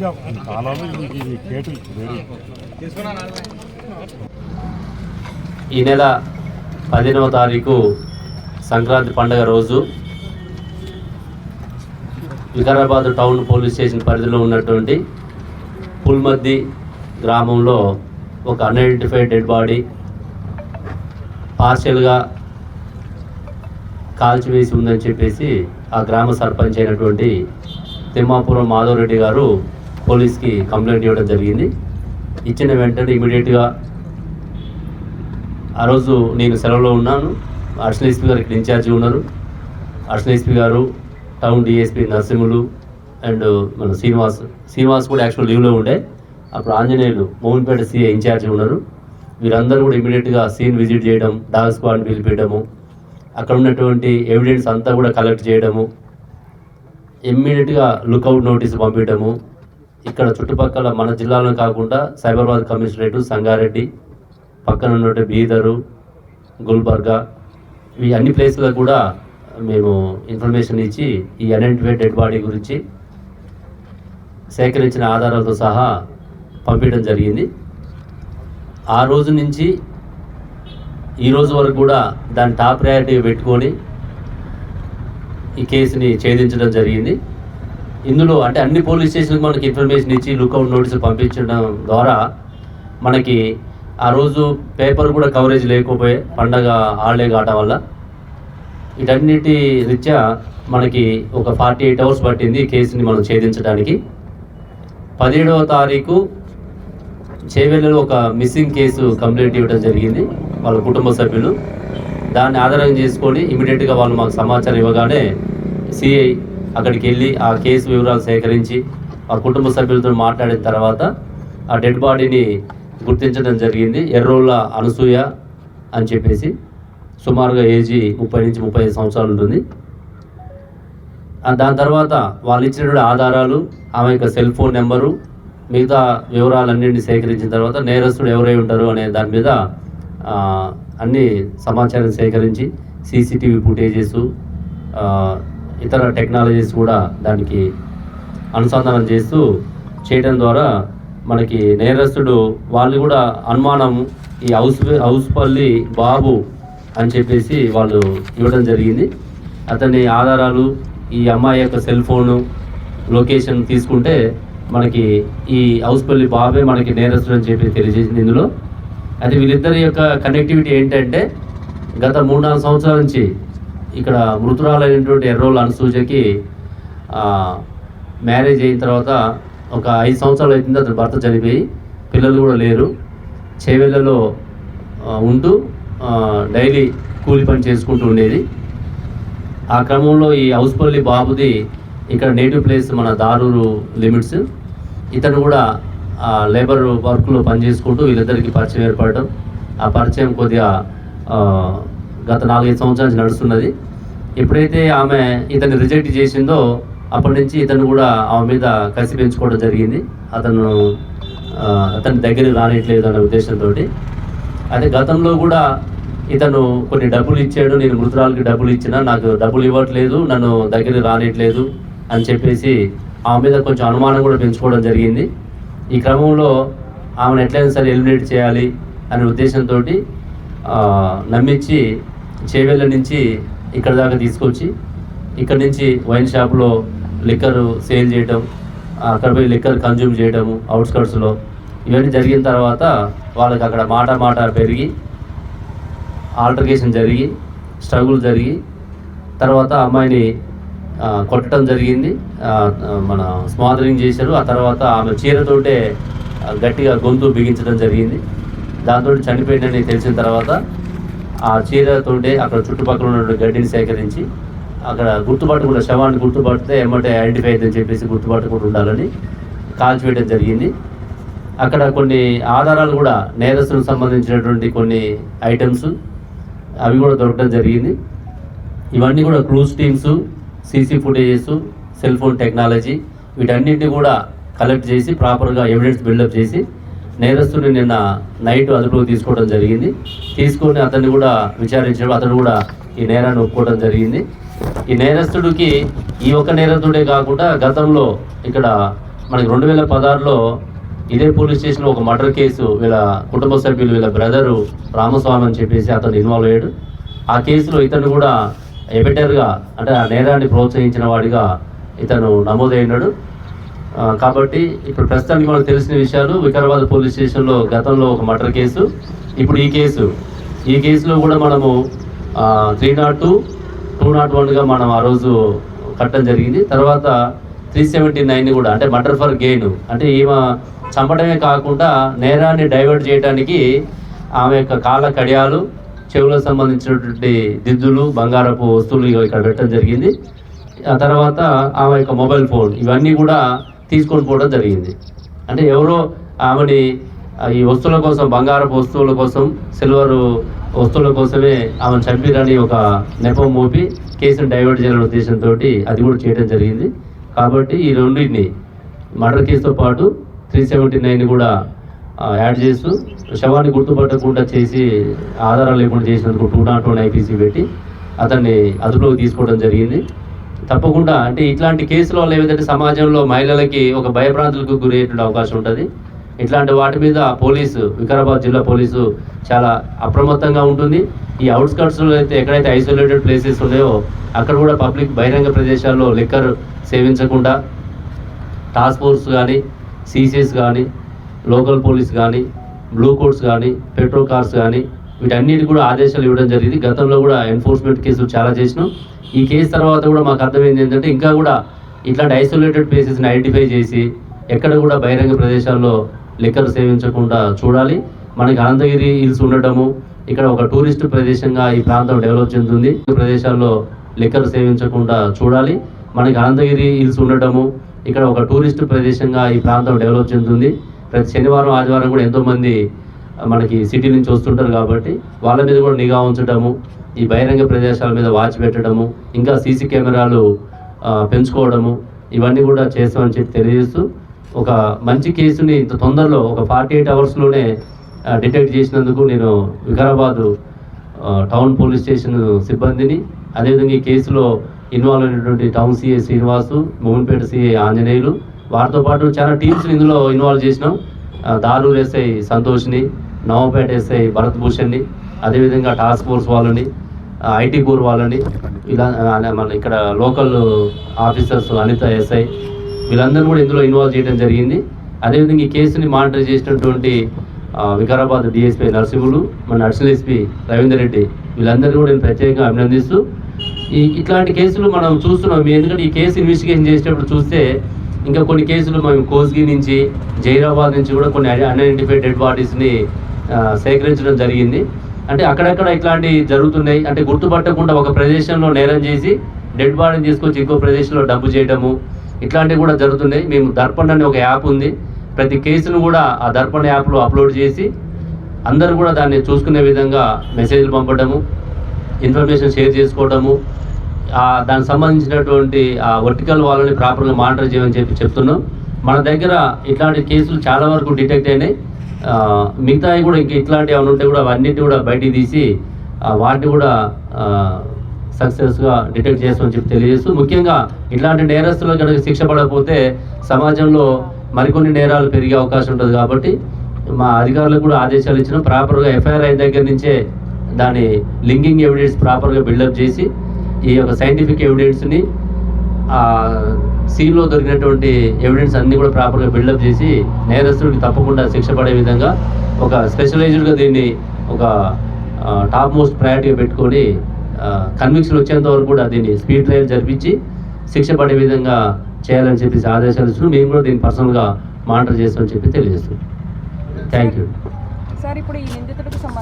ఇంకా కాలాలు ఇది కేటు వేరే. ఈ నెల పదిహేనవ తారీఖు సంక్రాంతి పండుగ రోజు వికారాబాద్ టౌన్ పోలీస్ స్టేషన్ పరిధిలో ఉన్నటువంటి పుల్మద్ది గ్రామంలో ఒక అన్ఐడెంటిఫైడ్ డెడ్ బాడీ పార్షియల్గా కాల్చివేసి ఉందని చెప్పేసి ఆ గ్రామ సర్పంచ్ అయినటువంటి తిమ్మాపురం మాధవరెడ్డి గారు పోలీస్కి కంప్లైంట్ ఇవ్వడం జరిగింది. ఇచ్చిన వెంటనే ఇమీడియట్గా ఆ రోజు నేను సెలవులో ఉన్నాను. అడిషనల్ ఎస్పీ గారు ఇక్కడ ఇన్ఛార్జి ఉన్నారు. అడిషనల్ ఎస్పీ గారు టౌన్ డిఎస్పీ నరసింహులు అండ్ మన శ్రీనివాస్ శ్రీనివాస్ కూడా యాక్చువల్ లీవ్లో ఉండే. అప్పుడు ఆంజనేయులు మోహన్పేట సీఏ ఇన్ఛార్జి ఉన్నారు. వీరందరూ కూడా ఇమీడియట్గా సీన్ విజిట్ చేయడం డాగ్ స్క్వాడ్ని పిలిపించడము అక్కడ ఉన్నటువంటి ఎవిడెన్స్ అంతా కూడా కలెక్ట్ చేయడము ఇమ్మీడియట్గా లుకౌట్ నోటీస్ పంపించడము ఇక్కడ చుట్టుపక్కల మన జిల్లాలో కాకుండా సైబరాబాద్ కమిషనరేటు సంగారెడ్డి పక్కన ఉన్నటువంటి బీదరు గుల్బర్గా ఈ అన్ని ప్లేస్లకు కూడా మేము ఇన్ఫర్మేషన్ ఇచ్చి ఈ అన్ఐడెంటిఫైడ్ డెడ్ బాడీ గురించి సేకరించిన ఆధారాలతో సహా పంపించడం జరిగింది. ఆ రోజు నుంచి ఈ రోజు వరకు కూడా దాని టాప్ ప్రయారిటీ పెట్టుకొని ఈ కేసుని ఛేదించడం జరిగింది. ఇందులో అంటే అన్ని పోలీస్ స్టేషన్లకు మనకి ఇన్ఫర్మేషన్ ఇచ్చి లుకౌట్ నోటీసులు పంపించడం ద్వారా మనకి ఆ రోజు పేపర్ కూడా కవరేజ్ లేకపోయే పండగ హాలిడే కావటం వల్ల వీటన్నిటి రీత్యా మనకి ఒక ఫార్టీ ఎయిట్ అవర్స్ పట్టింది కేసుని మనం ఛేదించడానికి. పదిహేడవ తారీఖు చేవెళ్ళలో ఒక మిస్సింగ్ కేసు కంప్లైంట్ ఇవ్వడం జరిగింది వాళ్ళ కుటుంబ సభ్యులు. దాన్ని ఆధారం చేసుకొని ఇమీడియట్గా వాళ్ళు మాకు సమాచారం ఇవ్వగానే సిఐ అక్కడికి వెళ్ళి ఆ కేసు వివరాలు సేకరించి ఆ కుటుంబ సభ్యులతో మాట్లాడిన తర్వాత ఆ డెడ్ బాడీని గుర్తించడం జరిగింది. ఎర్రోళ్ళ అనసూయ అని చెప్పేసి సుమారుగా ఏజీ ముప్పై నుంచి ముప్పై ఐదు సంవత్సరాలు ఉంటుంది. దాని తర్వాత వాళ్ళు ఇచ్చినటువంటి ఆధారాలు ఆమె యొక్క సెల్ ఫోన్ నెంబరు మిగతా వివరాలన్నింటినీ సేకరించిన తర్వాత నేరస్తుడు ఎవరై ఉంటారు అనే దాని మీద అన్ని సమాచారం సేకరించి సీసీటీవీ ఫుటేజెస్ ఇతర టెక్నాలజీస్ కూడా దానికి అనుసంధానం చేస్తూ చేయడం ద్వారా మనకి నేరస్తుడు వాళ్ళు కూడా అనుమానం ఈ హౌస్ హౌస్పల్లి బాబు అని చెప్పేసి వాళ్ళు ఇవ్వడం జరిగింది. అతని ఆధారాలు ఈ అమ్మాయి యొక్క సెల్ ఫోను లొకేషన్ తీసుకుంటే మనకి ఈ హౌస్పల్లి బాబే మనకి నేరస్తుడు అని చెప్పి తెలియజేసింది ఇందులో. అది వీళ్ళిద్దరి యొక్క కనెక్టివిటీ ఏంటంటే గత మూడు నాలుగు సంవత్సరాల నుంచి ఇక్కడ మృతురాలైనటువంటి ఎర్రోల్ అనుసూచకి మ్యారేజ్ అయిన తర్వాత ఒక ఐదు సంవత్సరాలు అవుతుంది అతని భర్త చనిపోయి పిల్లలు కూడా లేరు. చేవెళ్ళలో ఉంటూ డైలీ కూలి పని చేసుకుంటూ ఉండేది. ఆ క్రమంలో ఈ హౌస్పల్లి బాబుది ఇక్కడ నేటివ్ ప్లేస్ మన దారూరు లిమిట్స్. ఇతను కూడా లేబర్ వర్క్లో పనిచేసుకుంటూ వీళ్ళిద్దరికి పరిచయం ఏర్పడటం. ఆ పరిచయం కొద్దిగా గత నాలుగైదు సంవత్సరాల నుంచి నడుస్తున్నది. ఎప్పుడైతే ఆమె ఇతన్ని రిజెక్ట్ చేసిందో అప్పటి నుంచి ఇతను కూడా ఆమె మీద కసి పెంచుకోవడం జరిగింది. అతను అతని దగ్గరికి రానిట్లేదు అనే ఉద్దేశంతో అదే గతంలో కూడా ఇతను కొన్ని డబ్బులు ఇచ్చాడు నేను మృతురాలకి డబ్బులు ఇచ్చినా నాకు డబ్బులు ఇవ్వట్లేదు నన్ను దగ్గరికి రానిట్లేదు అని చెప్పేసి ఆమె మీద కొంచెం అనుమానం కూడా పెంచుకోవడం జరిగింది. ఈ క్రమంలో ఆమెను ఎట్లయినా సరే ఎలిమినేట్ చేయాలి అనే ఉద్దేశంతో నమ్మించి చేవెళ్ళ నుంచి ఇక్కడ దాకా తీసుకొచ్చి ఇక్కడ నుంచి వైన్ షాప్లో లిక్కర్ సేల్ చేయటం అక్కడ పోయి లిక్కర్ కన్జ్యూమ్ చేయడము అవుట్స్కట్స్లో ఇవన్నీ జరిగిన తర్వాత వాళ్ళకి అక్కడ మాట మాట పెరిగి ఆల్టర్కేషన్ జరిగి స్ట్రగుల్ జరిగి తర్వాత అమ్మాయిని కొట్టడం జరిగింది. మన స్మాదరింగ్ చేశారు. ఆ తర్వాత ఆమె చీరతోటే గట్టిగా గొంతు బిగించడం జరిగింది. దాంతో చనిపోయిందని తెలిసిన తర్వాత ఆ చీరతోటే అక్కడ చుట్టుపక్కల ఉన్న గడ్డిని సేకరించి అక్కడ గుర్తుపట్టకుండా శవాన్ని గుర్తుపడితే ఎమ్మటే ఐడెంటిఫై అయిందని చెప్పేసి గుర్తుపట్టకుండా ఉండాలని కాల్చివేయడం జరిగింది. అక్కడ కొన్ని ఆధారాలు కూడా నేరస్తులకు సంబంధించినటువంటి కొన్ని ఐటమ్స్ అవి కూడా దొరకడం జరిగింది. ఇవన్నీ కూడా clues teams CC footages cell phone technology వీటన్నింటినీ కూడా కలెక్ట్ చేసి ప్రాపర్గా ఎవిడెన్స్ బిల్డప్ చేసి నేరస్తుడు నిన్న నైట్ అదుపులోకి తీసుకోవడం జరిగింది. తీసుకొని అతన్ని కూడా విచారించడం అతను కూడా ఈ నేరాన్ని ఒప్పుకోవడం జరిగింది. ఈ నేరస్తుడికి ఈ ఒక్క నేరస్తుడే కాకుండా గతంలో ఇక్కడ మనకి రెండు వేల పదహారులో ఇదే పోలీస్ స్టేషన్లో ఒక మర్డర్ కేసు వీళ్ళ కుటుంబ సభ్యులు వీళ్ళ బ్రదరు రామస్వామి అని చెప్పేసి అతను ఇన్వాల్వ్ అయ్యాడు. ఆ కేసులో ఇతను కూడా ఎబెటర్గా అంటే ఆ నేరాన్ని ప్రోత్సహించిన వాడిగా ఇతను నమోదైనాడు. కాబట్టి ఇప్పుడు ప్రస్తుతానికి మనకు తెలిసిన విషయాలు వికారాబాద్ పోలీస్ స్టేషన్లో గతంలో ఒక మర్డర్ కేసు ఇప్పుడు ఈ కేసు. ఈ కేసులో కూడా మనము three not two two not వన్గా మనం ఆ రోజు కట్టడం జరిగింది. తర్వాత త్రీ సెవెంటీ నైన్ కూడా అంటే మర్డర్ ఫర్ గెయిన్ అంటే ఈమె చంపడమే కాకుండా నేరాన్ని డైవర్ట్ చేయడానికి ఆమె యొక్క కాళ్ళ కడియాలు చెవులకు సంబంధించినటువంటి దిద్దులు బంగారపు వస్తువులు ఇక్కడ పెట్టడం జరిగింది. ఆ తర్వాత ఆమె యొక్క మొబైల్ ఫోన్ ఇవన్నీ కూడా తీసుకొని పోవడం జరిగింది. అంటే ఎవరో ఆమెని ఈ వస్తువుల కోసం బంగారపు వస్తువుల కోసం సిల్వర్ వస్తువుల కోసమే ఆమెను చంపిరని ఒక నెపం మోపి కేసును డైవర్ట్ చేయాలనే ఉద్దేశంతో అది కూడా చేయడం జరిగింది. కాబట్టి ఈ రెండింటిని మర్డర్ కేసుతో పాటు త్రీ సెవెంటీ నైన్ కూడా యాడ్ చేస్తూ శవాన్ని గుర్తుపట్టకుండా చేసి ఆధారాలు లేకుండా చేసినందుకు టూ నాట్ వన్ ఐపీసీ పెట్టి అతన్ని అదుపులోకి తీసుకోవడం జరిగింది. తప్పకుండా. అంటే ఇట్లాంటి కేసుల వల్ల ఏమిటంటే సమాజంలో మహిళలకి ఒక భయభ్రాంతులకు గురయ్యేటువంటి అవకాశం ఉంటుంది. ఇట్లాంటి వాటి మీద పోలీసు వికారాబాద్ జిల్లా పోలీసు చాలా అప్రమత్తంగా ఉంటుంది. ఈ అవుట్స్కట్స్లో అయితే ఎక్కడైతే ఐసోలేటెడ్ ప్లేసెస్ ఉన్నాయో అక్కడ కూడా పబ్లిక్ బహిరంగ ప్రదేశాల్లో లిక్కర్ సేవించకుండా టాస్క్ ఫోర్స్ కానీ సీసీఎస్ కానీ లోకల్ పోలీస్ కానీ బ్లూ కోట్స్ కానీ పెట్రోల్ కార్స్ కానీ వీటన్నిటి కూడా ఆదేశాలు ఇవ్వడం జరిగింది. గతంలో కూడా ఎన్ఫోర్స్మెంట్ కేసులు చాలా చేసినాం. ఈ కేసు తర్వాత కూడా మాకు అర్థమైంది ఏంటంటే ఇంకా కూడా ఇట్లాంటి ఐసోలేటెడ్ ప్లేసెస్ని ఐడెంటిఫై చేసి ఎక్కడ కూడా బహిరంగ ప్రదేశాల్లో లిక్కర్ సేవించకుండా చూడాలి. మనకి అనంతగిరి హిల్స్ ఉండటము ఇక్కడ ఒక టూరిస్ట్ ప్రదేశంగా ఈ ప్రాంతం డెవలప్ చెందుతుంది. ప్రదేశాల్లో లిక్కర్ సేవించకుండా చూడాలి. మనకి అనంతగిరి హిల్స్ ఉండటము ఇక్కడ ఒక టూరిస్ట్ ప్రదేశంగా ఈ ప్రాంతం డెవలప్ చెందుతుంది. ప్రతి శనివారం ఆదివారం కూడా ఎంతోమంది మనకి సిటీ నుంచి వస్తుంటారు కాబట్టి వాళ్ళ మీద కూడా నిఘా ఉంచడము ఈ బహిరంగ ప్రదేశాల మీద వాచ్ పెట్టడము ఇంకా సీసీ కెమెరాలు పెంచుకోవడము ఇవన్నీ కూడా చేస్తామని చెప్పి తెలియజేస్తూ ఒక మంచి కేసుని ఇంత తొందరలో ఒక ఫార్టీ ఎయిట్ అవర్స్లోనే డిటెక్ట్ చేసినందుకు నేను వికారాబాదు టౌన్ పోలీస్ స్టేషన్ సిబ్బందిని అదేవిధంగా ఈ కేసులో ఇన్వాల్వ్ అయినటువంటి town CI Srinivasu Mohanpet CI Anjaneyulu వారితో పాటు చాలా టీమ్స్ని ఇందులో ఇన్వాల్వ్ చేసినాం. దారు దారూర్ ఎస్ఐ సంతోష్ని నవపేట ఎస్ఐ భరత్ భూషణ్ని అదేవిధంగా టాస్క్ ఫోర్స్ వాళ్ళని ఐటీ కోర్ వాళ్ళని ఇలా మన ఇక్కడ లోకల్ ఆఫీసర్స్ అనిత ఎస్ఐ వీళ్ళందరూ కూడా ఇందులో ఇన్వాల్వ్ చేయడం జరిగింది. అదేవిధంగా ఈ కేసుని మానిటర్ చేసినటువంటి వికారాబాద్ డిఎస్పీ నరసింహులు మన అడిషనల్ ఎస్పీ రవీందర్ రెడ్డి వీళ్ళందరినీ కూడా నేను ప్రత్యేకంగా అభినందిస్తూ ఈ ఇట్లాంటి కేసులు మనం చూస్తున్నాం. ఎందుకంటే ఈ కేసు ఇన్వెస్టిగేషన్ చేసేటప్పుడు చూస్తే ఇంకా కొన్ని కేసులు మేము కోస్గి నుంచి జైరాబాద్ నుంచి కూడా కొన్ని అన్ఐడెంటిఫైడ్ డెడ్ బాడీస్ని సేకరించడం జరిగింది. అంటే అక్కడక్కడ ఇట్లాంటివి జరుగుతున్నాయి. అంటే గుర్తుపట్టకుండా ఒక ప్రదేశంలో నేరం చేసి డెడ్ బాడీని తీసుకొచ్చి ఇంకో ప్రదేశంలో డబ్బు చేయడము ఇట్లాంటివి కూడా జరుగుతున్నాయి. మేము దర్పణ్ అనే ఒక యాప్ ఉంది. ప్రతి కేసును కూడా ఆ దర్పణ యాప్లో అప్లోడ్ చేసి అందరూ కూడా దాన్ని చూసుకునే విధంగా మెసేజ్లు పంపడము ఇన్ఫర్మేషన్ షేర్ చేసుకోవడము దానికి సంబంధించినటువంటి ఆ వర్టికల్ వాళ్ళని ప్రాపర్గా మానిటర్ చేయమని చెప్పి చెప్తున్నాం. మన దగ్గర ఇట్లాంటి కేసులు చాలా వరకు డిటెక్ట్ అయినాయి. మిగతావి కూడా ఇంక ఇట్లాంటివి ఏమైనా ఉంటే కూడా అవన్నిటి కూడా బయటికి తీసి వాటిని కూడా సక్సెస్గా డిటెక్ట్ చేస్తామని చెప్పి తెలియజేస్తూ ముఖ్యంగా ఇట్లాంటి నేరస్తులు కనుక శిక్ష పడకపోతే సమాజంలో మరికొన్ని నేరాలు పెరిగే అవకాశం ఉంటుంది కాబట్టి మా అధికారులకు కూడా ఆదేశాలు ఇచ్చిన ప్రాపర్గా ఎఫ్ఐఆర్ అయిన దగ్గర నుంచే దాని లింకింగ్ ఎవిడెన్స్ ప్రాపర్గా బిల్డప్ చేసి ఈ యొక్క సైంటిఫిక్ ఎవిడెన్స్ని సీన్లో దొరికినటువంటి ఎవిడెన్స్ అన్ని కూడా ప్రాపర్గా బిల్డప్ చేసి నేరస్తుడికి తప్పకుండా శిక్ష పడే విధంగా ఒక స్పెషలైజ్డ్గా దీన్ని ఒక టాప్ మోస్ట్ ప్రయారిటీగా పెట్టుకొని కన్విక్షన్ వచ్చేంత వరకు కూడా దీన్ని స్పీడ్ ట్రయల్ జరిపించి శిక్ష పడే విధంగా చేయాలని చెప్పేసి ఆదేశాలు ఇస్తున్నాం. మేము కూడా దీన్ని పర్సనల్గా మానిటర్ చేస్తామని చెప్పి తెలియజేస్తున్నాం. థ్యాంక్ యూ సార్ ఇప్పుడు ఈ నిందితుడికి